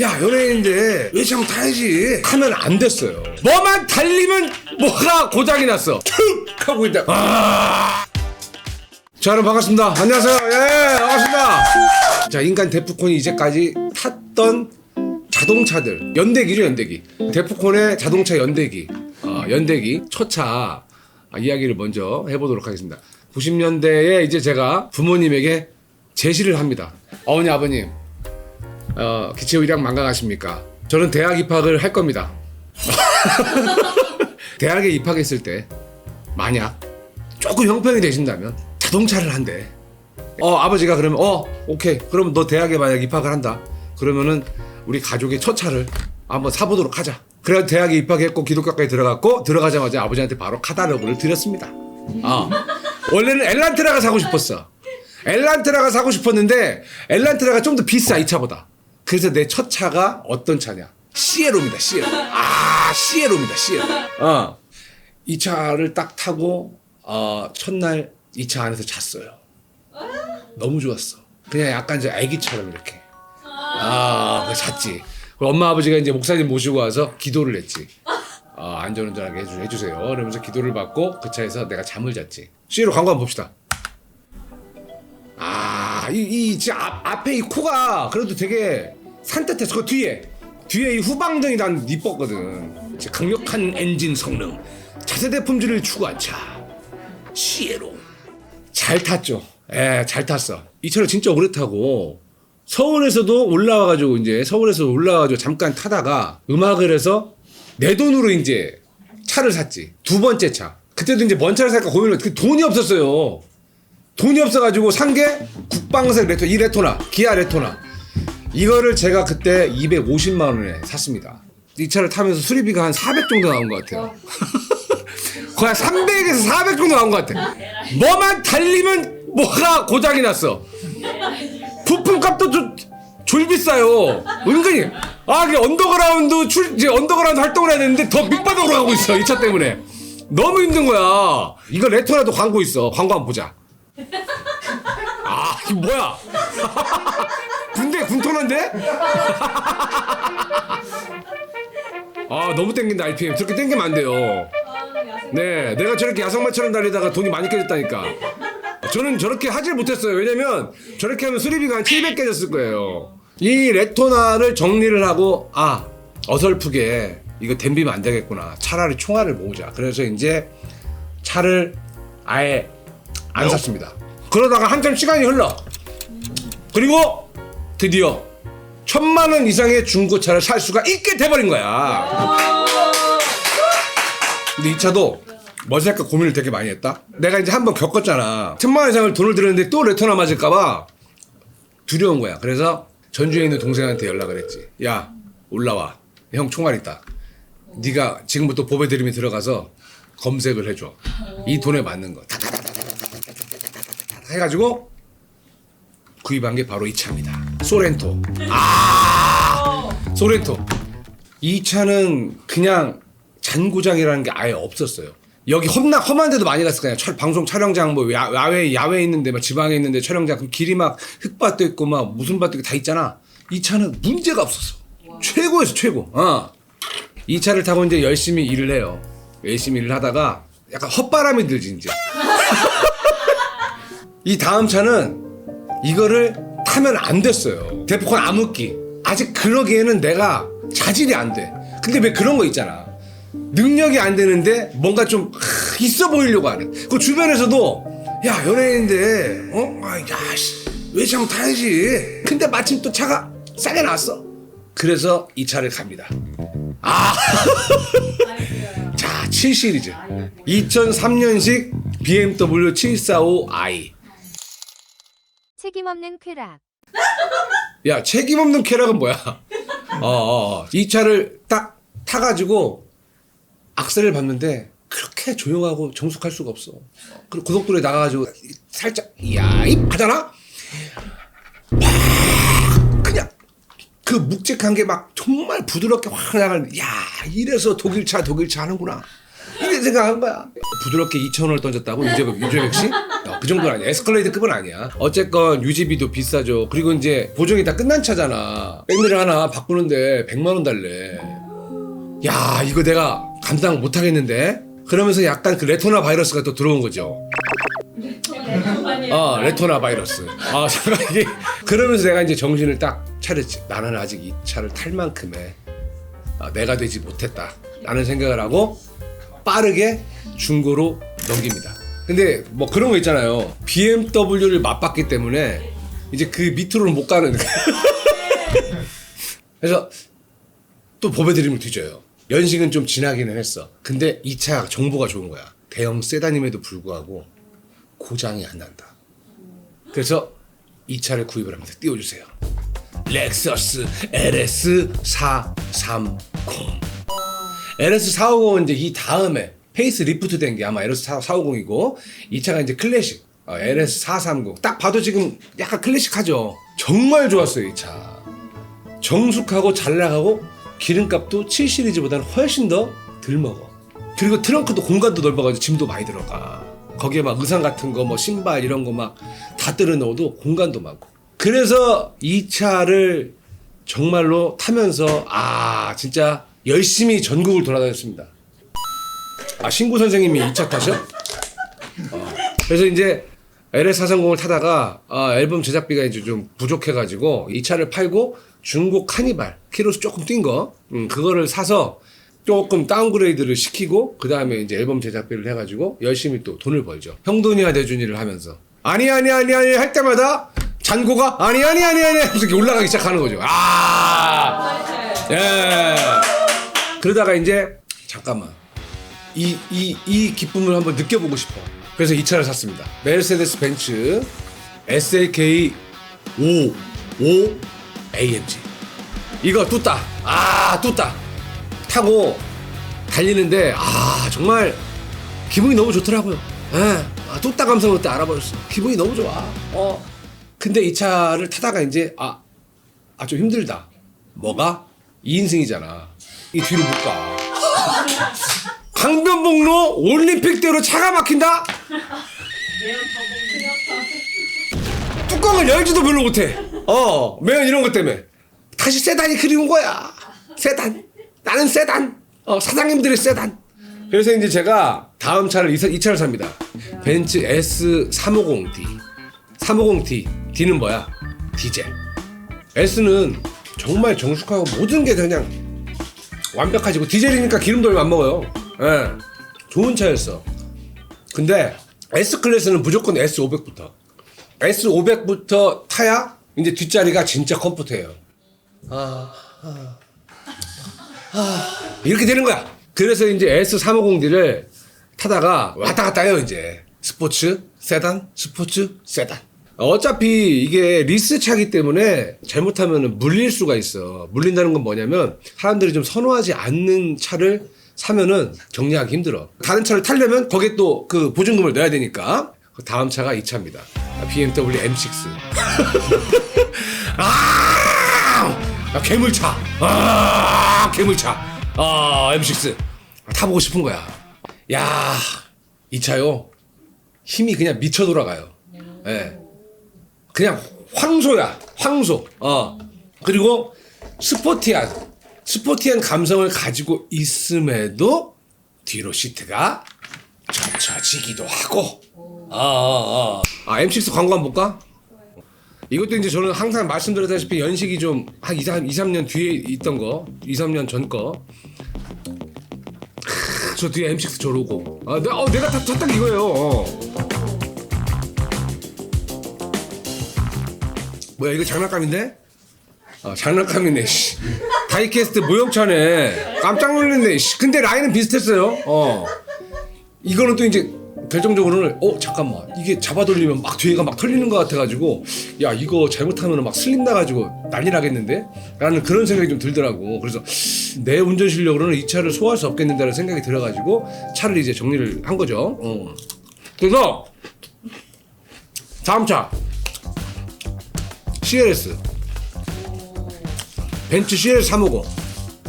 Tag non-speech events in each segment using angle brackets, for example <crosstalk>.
야 연예인인데 외장 타야지? 하면 안 됐어요. 뭐만 달리면 뭐가 고장이 났어? 툭! 하고 있다. 아. 자 여러분 반갑습니다. 안녕하세요. 예 반갑습니다. 자 인간 데프콘이 이제까지 탔던 자동차들. 연대기죠 연대기. 데프콘의 자동차 연대기. 어, 연대기. 초차. 아, 이야기를 먼저 해보도록 하겠습니다. 90년대에 이제 제가 부모님에게 제시를 합니다. 어머니 아버님 어, 기체의량 망각하십니까? 저는 대학 입학을 할 겁니다. <laughs> 대학에 입학했을 때 만약 조금 형편이 되신다면 자동차를 한대. 어 아버지가 그러면 어 오케이 그러면 너 대학에 만약 입학을 한다. 그러면은 우리 가족의 첫 차를 한번 사보도록 하자. 그래서 대학에 입학했고 기독교과에 들어갔고 들어가자마자 아버지한테 바로 카달로그를 드렸습니다. 아 원래는 엘란트라가 사고 싶었어. 엘란트라가 사고 싶었는데 엘란트라가 좀 더 비싸 이 차보다. 그래서 내 첫 차가 어떤 차냐? 시에로입니다. 시에로. 아 시에로입니다. 시에로. 어. 이 차를 딱 타고 어, 첫날 이 차 안에서 잤어요. 너무 좋았어. 그냥 약간 이제 아기처럼 이렇게. 아, 그 잤지. 엄마 아버지가 이제 목사님 모시고 와서 기도를 했지. 아, 안전운전하게 해주, 해주세요. 그러면서 기도를 받고 그 차에서 내가 잠을 잤지. 시에로 광고 한번 봅시다. 아, 이, 이, 지 앞, 앞에 이 코가 그래도 되게 산뜻해서 그 뒤에, 뒤에 이 후방등이 난 이뻤거든. 강력한 엔진 성능, 차세대 품질을 추구한 차. 시에로. 잘 탔죠. 예, 잘 탔어. 이 차를 진짜 오래 타고, 서울에서도 올라와가지고, 이제, 서울에서 올라와가지고 잠깐 타다가 음악을 해서 내 돈으로 이제 차를 샀지. 두 번째 차. 그때도 이제 뭔 차를 살까 고민을, 그 돈이 없었어요. 돈이 없어가지고 산 게 국방색 레토 이 레토나 기아 레토나 이거를 제가 그때 250만 원에 샀습니다. 이 차를 타면서 수리비가 한 400 정도 나온 것 같아요. 거의 300에서 400 정도 나온 것 같아. 뭐만 달리면 뭐가 고장이 났어. 부품값도 좀 졸비싸요. 은근히 아 이게 언더그라운드 출 이제 언더그라운드 활동을 해야 되는데 더 밑바닥으로 가고 있어 이 차 때문에 너무 힘든 거야. 이거 레토나도 광고 있어. 광고 한번 보자. 아, 이거 뭐야? 군대 군토난데? 아, 너무 땡긴다, RPM. 저렇게 땡기면 안 돼요. 네, 내가 저렇게 야성마처럼 달리다가 돈이 많이 깨졌다니까. 저는 저렇게 하질 못했어요. 왜냐면 저렇게 하면 수리비가 한 700 깨졌을 거예요. 이 레토나를 정리를 하고, 아, 어설프게 이거 댐비면 안 되겠구나. 차라리 총알을 모으자. 그래서 이제 차를 아예 안 샀습니다. 그러다가 한참 시간이 흘러. 그리고 드디어 천만 원 이상의 중고차를 살 수가 있게 돼버린 거야. 근데 이 차도 뭐 살까 고민을 되게 많이 했다. 내가 이제 한번 겪었잖아. 천만 원 이상을 돈을 들였는데 또 레토나 맞을까봐 두려운 거야. 그래서 전주에 있는 동생한테 연락을 했지. 야 올라와. 형 총알 있다. 네가 지금부터 보배 드림이 들어가서 검색을 해줘. 이 돈에 맞는 거. 해가지고 구입한 게 바로 이 차입니다. 소렌토. 아, 소렌토. 이 차는 그냥 잔고장이라는 게 아예 없었어요. 여기 험나 험한 데도 많이 갔을 거야. 철 방송 촬영장 뭐 야, 야외 야외 있는데 막 지방에 있는데 촬영장 그 길이 막 흙밭도 있고 막 무슨 밭도 있고 다 있잖아. 이 차는 문제가 없었어. 최고였어 최고. 어. 이 차를 타고 이제 열심히 일을 해요. 열심히 일을 하다가 약간 헛바람이 들지 이제. <laughs> 이 다음 차는 이거를 타면 안 됐어요. 데프콘 암흑기. 아직 그러기에는 내가 자질이 안 돼. 근데 왜 그런 거 있잖아. 능력이 안 되는데 뭔가 좀 하, 있어 보이려고 하는. 그 주변에서도 야 연예인인데 어? 아, 야씨 외장 타야지. 근데 마침 또 차가 싸게 나왔어. 그래서 이 차를 갑니다. 아. <laughs> 자, 7 시리즈. 2003년식 BMW 745i. 책임 없는 쾌락. 야 책임 없는 쾌락은 뭐야? 어, 어, 어. 이 차를 딱 타가지고 악셀을 밟는데 그렇게 조용하고 정숙할 수가 없어. 그리고 고속도로에 나가가지고 살짝 야입 하잖아. 그 묵직한 게 막 정말 부드럽게 확 나가는. 야 이래서 독일차 독일차 하는구나. 이래 생각한 거야. 부드럽게 2천 원을 던졌다고 유재백 유재백 씨? 어. 그 정도는 아니야. 에스컬레이드급은 아니야. 어쨌건 유지비도 비싸죠. 그리고 이제 보정이 다 끝난 차잖아. 백미를 하나 바꾸는데 100만 원 달래. 야, 이거 내가 감당 못 하겠는데. 그러면서 약간 그 레토나 바이러스가 또 들어온 거죠. 아, 레토나 바이러스. 아, <laughs> 잠깐 이게 그러면서 내가 이제 정신을 딱 차렸지. 나는 아직 이 차를 탈 만큼의 아, 내가 되지 못했다. 라는 생각을 하고 빠르게 중고로 넘깁니다. 근데 뭐 그런 거 있잖아요. BMW를 맛봤기 때문에 이제 그 밑으로는 못 가는. <laughs> 그래서 또 보배드림을 뒤져요. 연식은 좀 지나기는 했어. 근데 이 차 정보가 좋은 거야. 대형 세단임에도 불구하고 고장이 안 난다. 그래서 이 차를 구입을 합니다. 띄워주세요. 렉서스 LS 430. LS 450은 이제 이 다음에 페이스 리프트 된 게 아마 LS 450이고 이 차가 이제 클래식 어, LS 430. 딱 봐도 지금 약간 클래식하죠. 정말 좋았어요 이 차. 정숙하고 잘 나가고 기름값도 7 시리즈보다는 훨씬 더 덜 먹어. 그리고 트렁크도 공간도 넓어가지고 짐도 많이 들어가. 거기에 막 의상 같은 거, 뭐 신발 이런 거 막 다 들어 넣어도 공간도 많고. 그래서 이 차를 정말로 타면서 아 진짜 열심히 전국을 돌아다녔습니다. 아 신구 선생님이 이차 타셔? 어. 그래서 이제 LS430을 타다가 아, 앨범 제작비가 이제 좀 부족해가지고 이 차를 팔고 중고 카니발 키로수 조금 뛴 거, 음, 그거를 사서 조금 다운그레이드를 시키고 그 다음에 이제 앨범 제작비를 해가지고 열심히 또 돈을 벌죠. 형돈이와 대준이를 하면서 아니 아니 아니 아니 할 때마다 잔고가 아니 아니 아니 아니 이렇게 올라가기 시작하는 거죠. 아, 예. 그러다가 이제 잠깐만 이, 이, 이 기쁨을 한번 느껴보고 싶어. 그래서 이 차를 샀습니다. 메르세데스 벤츠 SLK 5 5 AMG. 이거 뚜따. 아, 뚜따. 타고 달리는데, 아, 정말 기분이 너무 좋더라고요. 예. 아, 뚜따 감성을 그때 알아버렸어. 기분이 너무 좋아. 어. 근데 이 차를 타다가 이제, 아, 아, 좀 힘들다. 뭐가? 2인승이잖아. 이 뒤로 못 가. <laughs> 강변북로 올림픽대로 차가 막힌다? 뚜껑을 열지도 별로 못해. 어, 매연 이런 것 때문에. 다시 세단이 그리운 거야. 세단. 나는 세단. 어, 사장님들의 세단. 그래서 이제 제가 다음 차를 이, 차- 이 차를 삽니다. 벤츠 S350D. 350D. D는 뭐야? 디젤. S는 정말 정숙하고 모든 게 그냥 완벽하지 고 디젤이니까 기름도 얼마 안 먹어요. 예. 좋은 차였어. 근데 S 클래스는 무조건 S500부터. S500부터 타야 이제 뒷자리가 진짜 컴포트해요. 아, 아, 아, 이렇게 되는 거야. 그래서 이제 S350D를 타다가 왔다 갔다 해요, 이제. 스포츠, 세단, 스포츠, 세단. 어차피 이게 리스 차기 때문에 잘못하면 물릴 수가 있어. 물린다는 건 뭐냐면 사람들이 좀 선호하지 않는 차를 사면은 정리하기 힘들어. 다른 차를 타려면 거기에 또 그 보증금을 넣어야 되니까. 그 다음 차가 이 차입니다. BMW M6. <laughs> 아! 아, 괴물차. 아, 괴물차. 아, M6. 타보고 싶은 거야. 야, 이 차요. 힘이 그냥 미쳐 돌아가요. 예. 그냥 황소야. 황소. 어. 그리고 스포티한 스포티한 감성을 가지고 있음에도 뒤로 시트가 젖혀지기도 하고. 아, 아, 아. 아, M6 광고 한번 볼까? 이것도 이제 저는 항상 말씀드렸다시피 연식이 좀 한 2, 3, 2, 3년 뒤에 있던 거, 2, 3년 전 거. 크, 저 뒤에 M6 저러고. 아, 내, 어, 내가 다 탔던 게 이거예요. 어. 뭐야, 이거 장난감인데? 아, 장난감이네, 씨. 다이캐스트 모형차네. 깜짝 놀랐네, 씨. 근데 라인은 비슷했어요. 어. 이거는 또 이제 결정적으로는 어 잠깐만 이게 잡아 돌리면 막 뒤에가 막 털리는 것 같아가지고 야 이거 잘못하면 막 슬림 나가지고 난리 나겠는데 라는 그런 생각이 좀 들더라고 그래서 내 운전 실력으로는 이 차를 소화할 수 없겠는다는 생각이 들어가지고 차를 이제 정리를 한 거죠 어. 그래서 다음 차 CLS 벤츠 CLS 350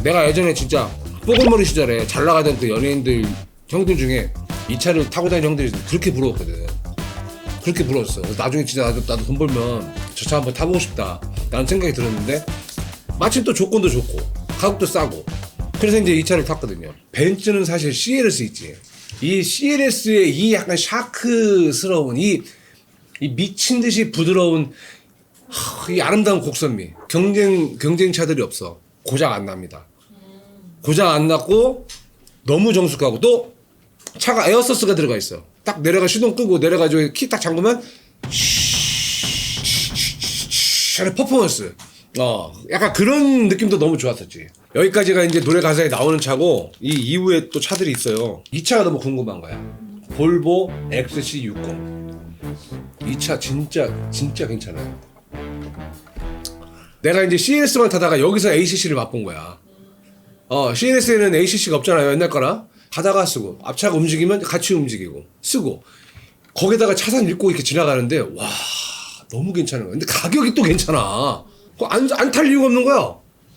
내가 예전에 진짜 뽀글머리 시절에 잘 나가던 그 연예인들 형들 중에 이 차를 타고 다니는 형들이 그렇게 부러웠거든. 그렇게 불었어. 그래서 나중에 진짜 나도, 나도 돈 벌면 저 차 한번 타보고 싶다. 라는 생각이 들었는데 마침 또 조건도 좋고 가격도 싸고 그래서 이제 이 차를 탔거든요. 벤츠는 사실 CLS 있지. 이 CLS의 이 약간 샤크스러운 이, 이 미친 듯이 부드러운 하, 이 아름다운 곡선미 경쟁 경쟁차들이 없어 고장 안 납니다. 고장 안 났고 너무 정숙하고 또 차가 에어서스가 들어가 있어. 딱 내려가 시동 끄고 내려가지고 키 딱 잠그면 하는 퍼포먼스. 어, 약간 그런 느낌도 너무 좋았었지. 여기까지가 이제 노래 가사에 나오는 차고 이 이후에 또 차들이 있어요. 이 차가 너무 궁금한 거야. 볼보 XC60. 이 차 진짜 진짜 괜찮아요. 내가 이제 CLS만 타다가 여기서 ACC를 맛본 거야. 어, CLS에는 ACC가 없잖아요. 옛날 거라. 가다가 쓰고, 앞차가 움직이면 같이 움직이고, 쓰고, 거기다가 차선 읽고 이렇게 지나가는데, 와, 너무 괜찮은 거야. 근데 가격이 또 괜찮아. 안, 안 탈 이유가 없는 거야.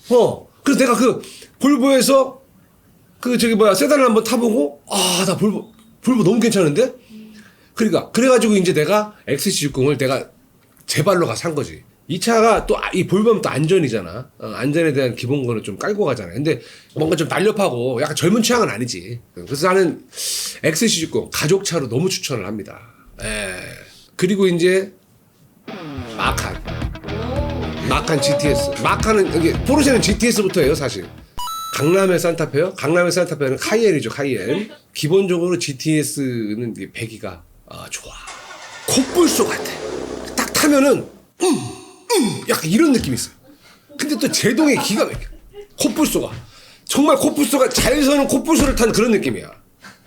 어. 그래서 내가 그, 볼보에서, 그, 저기 뭐야, 세단을 한번 타보고, 아, 나 볼보, 볼보 너무 괜찮은데? 그러니까, 그래가지고 이제 내가 XC60을 내가 제 발로 가산 거지. 이 차가 또 이 볼보면 또 안전이잖아. 어, 안전에 대한 기본권을 좀 깔고 가잖아. 근데 뭔가 좀 날렵하고 약간 젊은 취향은 아니지. 그래서 나는 XC60 가족 차로 너무 추천을 합니다. 예. 그리고 이제 마칸. 마칸 GTS. 마칸은 이게 포르쉐는 GTS부터예요, 사실. 강남의 산타페요? 강남의 산타페는 카이엔이죠, 카이엔. 기본적으로 GTS는 배기가 아, 좋아. 콧불소 같아. 딱 타면은 음, 음, 약간 이런 느낌이 있어요. 근데 또 제동의 기가 막혀. 콧불소가 정말 잘 서는 콧불소를 탄 그런 느낌이야.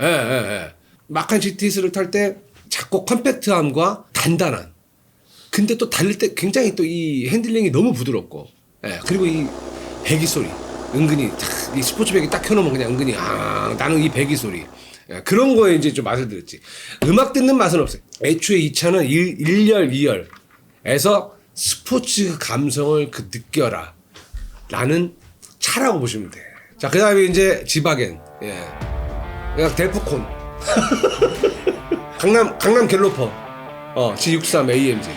예, 예, 예. 마칸 GTS를 탈 때 작고 컴팩트함과 단단한. 근데 또 달릴 때 굉장히 또 이 핸들링이 너무 부드럽고, 예, 그리고 이 배기 소리. 은근히 탁, 이 스포츠 배기 딱 켜놓으면 그냥 은근히 아 나는 이 배기 소리. 예, 그런 거에 이제 좀 맛을 들었지. 음악 듣는 맛은 없어요. 애초에 이 차는 1, 1열, 2열에서 스포츠 감성을 그 느껴라. 라는 차라고 보시면 돼. 자, 그 다음에 이제 지바겐. 예. 그냥 데프콘. <laughs> 강남, 강남 갤로퍼. 어, G63 AMG.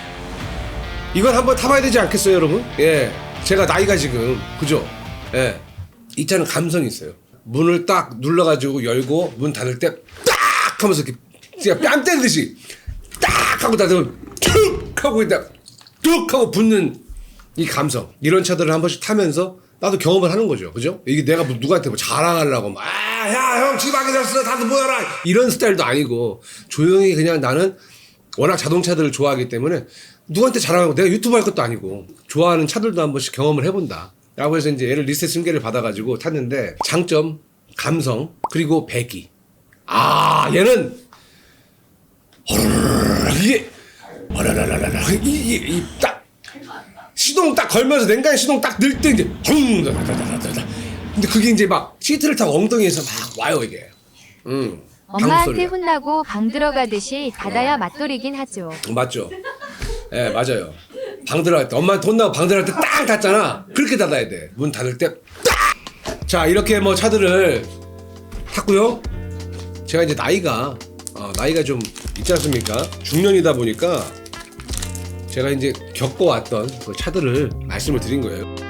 이걸 한번 타봐야 되지 않겠어요, 여러분? 예. 제가 나이가 지금, 그죠? 예. 이 차는 감성이 있어요. 문을 딱 눌러가지고 열고, 문 닫을 때, 딱! 하면서 이렇게, 그냥 뺨 때리듯이, 딱! 하고 닫으면, 툭! 하고 있다, 뚝! 하고 붙는 이 감성. 이런 차들을 한 번씩 타면서, 나도 경험을 하는 거죠. 그죠? 이게 내가 뭐 누구한테 뭐 자랑하려고, 막, 아, 야, 형, 지방에 졌어. 다들 모여라. 이런 스타일도 아니고, 조용히 그냥 나는 워낙 자동차들을 좋아하기 때문에 누구한테 자랑하고 내가 유튜브 할 것도 아니고 좋아하는 차들도 한 번씩 경험을 해본다. 라고 해서 이제 얘를 리스트 승계를 받아가지고 탔는데 장점, 감성, 그리고 배기. 아, 얘는 이게 어라라라라 이게 이딱 시동 딱 걸면서 냉간 시동 딱 넣을 때 이제 헝 다다다다다다. 근데 그게 이제 막 시트를 타고 엉덩이에서 막 와요 이게. 음. 엄마한테 방소리가. 혼나고 방 들어가듯이 닫아야 맛돌이긴 하죠. 맞죠? 예, 맞아요. 방 들어갈 때, 엄마한테 혼나고 방 들어갈 때 딱 닫잖아. 그렇게 닫아야 돼. 문 닫을 때 딱! 자, 이렇게 뭐 차들을 탔고요. 제가 이제 나이가, 어, 나이가 좀 있지 않습니까? 중년이다 보니까 제가 이제 겪어왔던 그 차들을 말씀을 드린 거예요.